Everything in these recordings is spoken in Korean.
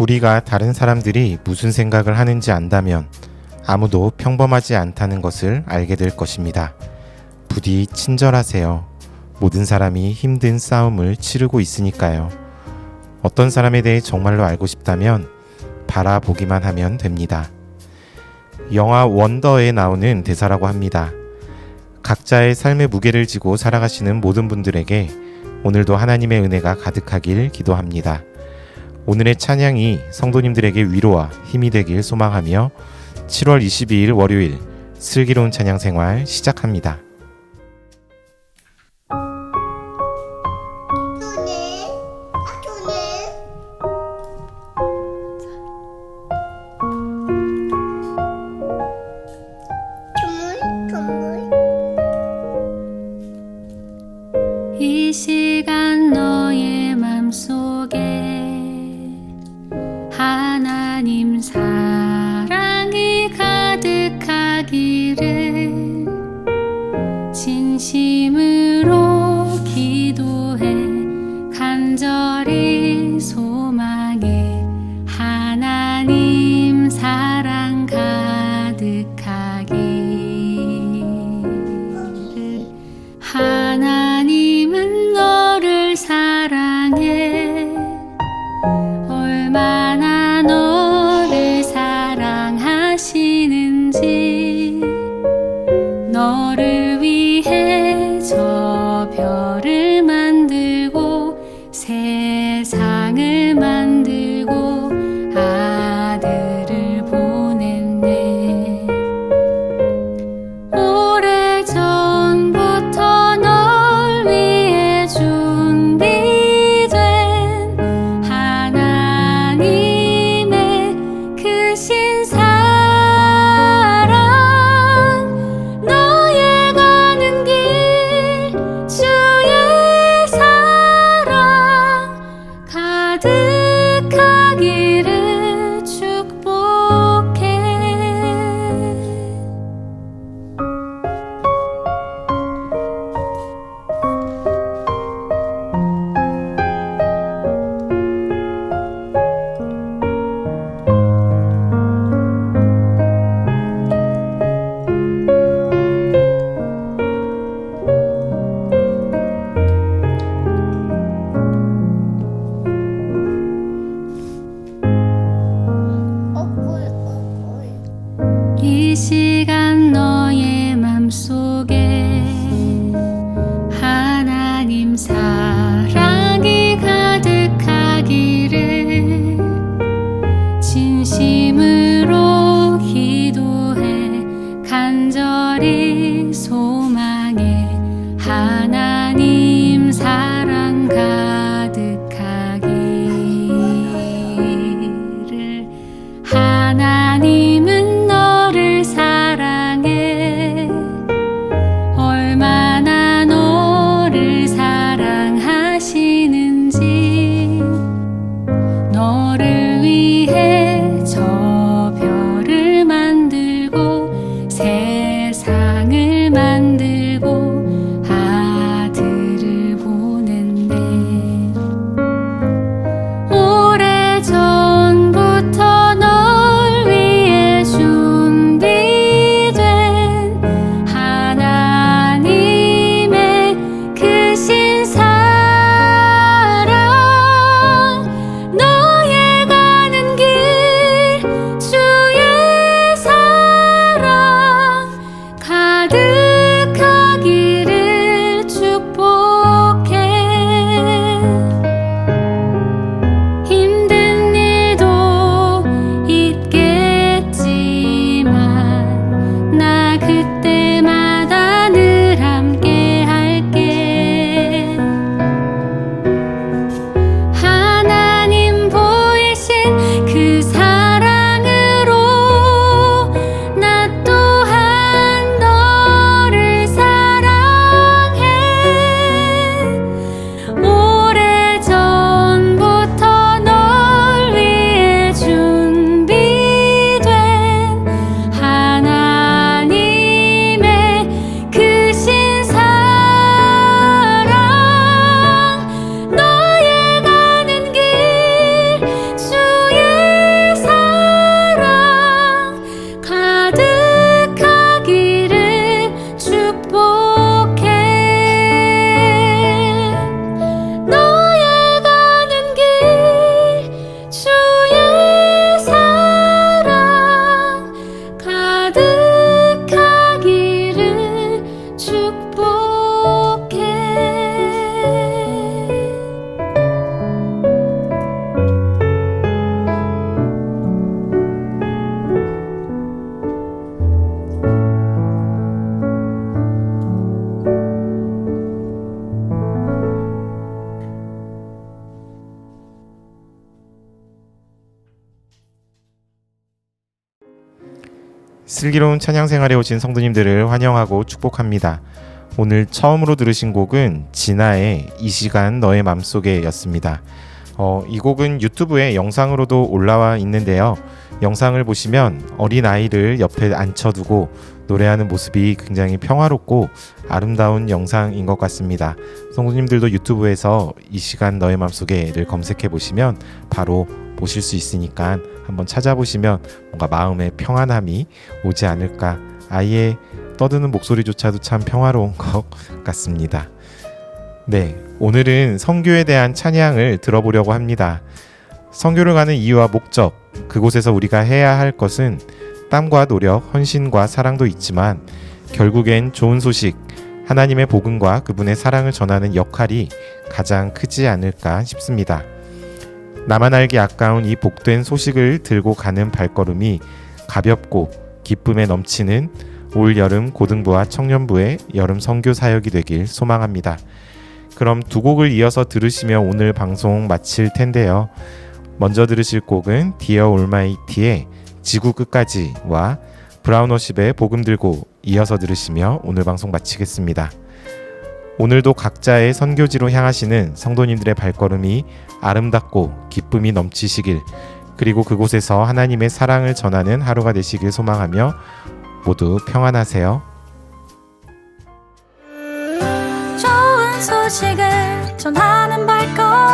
우리가 다른 사람들이 무슨 생각을 하는지 안다면 아무도 평범하지 않다는 것을 알게 될 것입니다. 부디 친절하세요. 모든 사람이 힘든 싸움을 치르고 있으니까요. 어떤 사람에 대해 정말로 알고 싶다면 바라보기만 하면 됩니다. 영화 원더에 나오는 대사라고 합니다. 각자의 삶의 무게를 지고 살아가시는 모든 분들에게 오늘도 하나님의 은혜가 가득하길 기도합니다. 오늘의 찬양이 성도님들에게 위로와 힘이 되길 소망하며 7월 22일 월요일 슬기로운 찬양 생활 시작합니다. 간절히 소망해 하나님 사랑 가득하기를 하나님은 너를 사랑해. 얼마나 너를 사랑하시는지 너를 위해 저 별을 슬기로운 찬양 생활에 오신 성도님들을 환영하고 축복합니다. 오늘 처음으로 들으신 곡은 진아의 이 시간 너의 맘속에였습니다. 어, 이 곡은 유튜브에 영상으로도 올라와 있는데요. 영상을 보시면 어린 아이를 옆에 앉혀두고 노래하는 모습이 굉장히 평화롭고 아름다운 영상인 것 같습니다. 성도님들도 유튜브에서 이 시간 너의 맘속에를 검색해 보시면 바로 보실 수 있으니까 한번 찾아보시면 뭔가 마음의 평안함이 오지 않을까. 아이의 떠드는 목소리조차도 참 평화로운 것 같습니다. 네, 오늘은 성교에 대한 찬양을 들어보려고 합니다. 성교를 가는 이유와 목적, 그곳에서 우리가 해야 할 것은 땀과 노력, 헌신과 사랑도 있지만 결국엔 좋은 소식, 하나님의 복음과 그분의 사랑을 전하는 역할이 가장 크지 않을까 싶습니다. 나만 알기 아까운 이 복된 소식을 들고 가는 발걸음이 가볍고 기쁨에 넘치는 올 여름 고등부와 청년부의 여름 선교 사역이 되길 소망합니다. 그럼 두 곡을 이어서 들으시며 오늘 방송 마칠 텐데요. 먼저 들으실 곡은 디어 올마이티의 지구 끝까지와 브라운워십의 복음 들고 이어서 들으시며 오늘 방송 마치겠습니다. 오늘도 각자의 선교지로 향하시는 성도님들의 발걸음이 아름답고 기쁨이 넘치시길 그리고 그곳에서 하나님의 사랑을 전하는 하루가 되시길 소망하며 모두 평안하세요. 좋은 소식을 전하는 발걸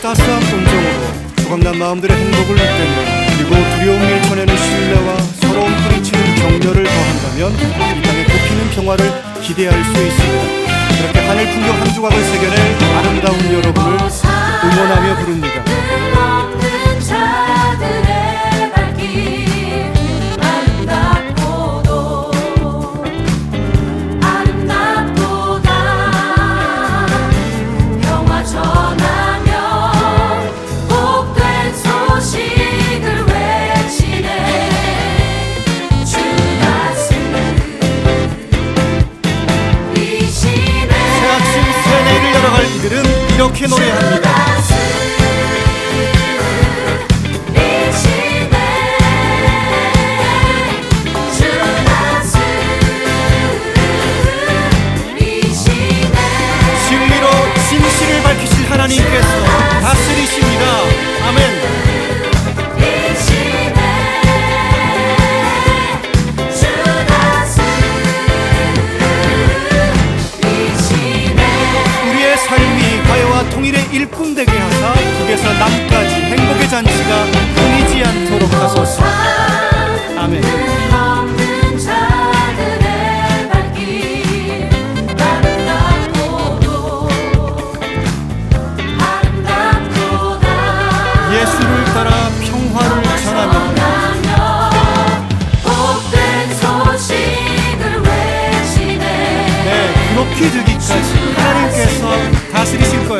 따스한 온정으로 조각난 마음들의 행복을 느끼며 그리고 두려움 밀쳐내는 신뢰와 서러움 뿌리치는 격려를 더한다면 이 땅에 꽃피는 평화를 기대할 수 있습니다. 그렇게 하늘 풍경 한 조각을 새겨낼 아름다운 여러분을 응원하며 부릅니다. 이렇게 노 지키주기까지 하나님께서 다스리실 거예요.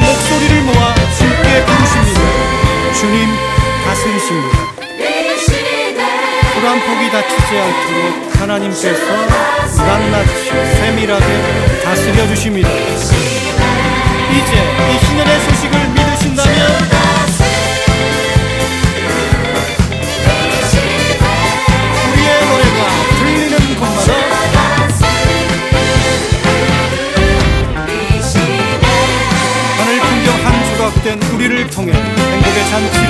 목소리를 모아 주께 부르십니다. 주님 다스리십니다 불안 폭이 다치지 않도록 하나님께서 낱낱이 세밀하게 다스려 주십니다. 이제 이 신년의 소식을 믿으신다면 통해 행복의 잔치.